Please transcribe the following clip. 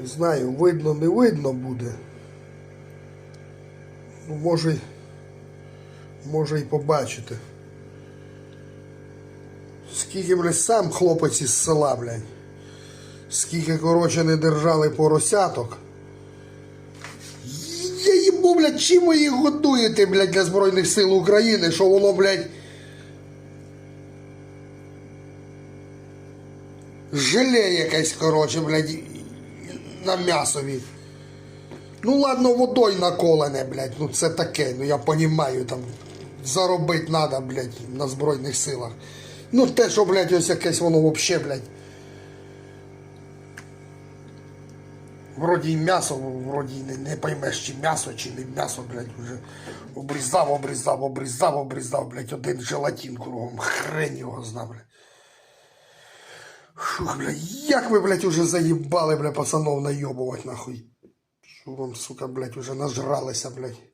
Не знаю, видно, не видно буде. Ну, може, може і побачити. Скільки, блядь, сам хлопець із села, блядь. Скільки, коротше, не держали поросяток. Я їбу, блядь, чим ви їх годуєте, блядь, для Збройних сил України, що воно, блядь. Желе якесь, коротше, блядь, на м'ясові. Ну ладно, водою наколене, блядь, ну це таке, ну я понімаю, там заробити треба, блядь, на Збройних силах. Ну те, що, блядь, ось якесь воно вообще, блядь. Вроді і м'ясо, вроді не, не поймеш, чи м'ясо, чи не м'ясо, блядь, вже обрізав, обрізав, обрізав, обрізав, блядь, один желатин кругом, хрень його зна, блядь. Фух, бля, як ви, блядь, уже заїбали, бля, пацанов наебывать, нахуй. Що вам, сука, блядь, уже нажралися, блядь.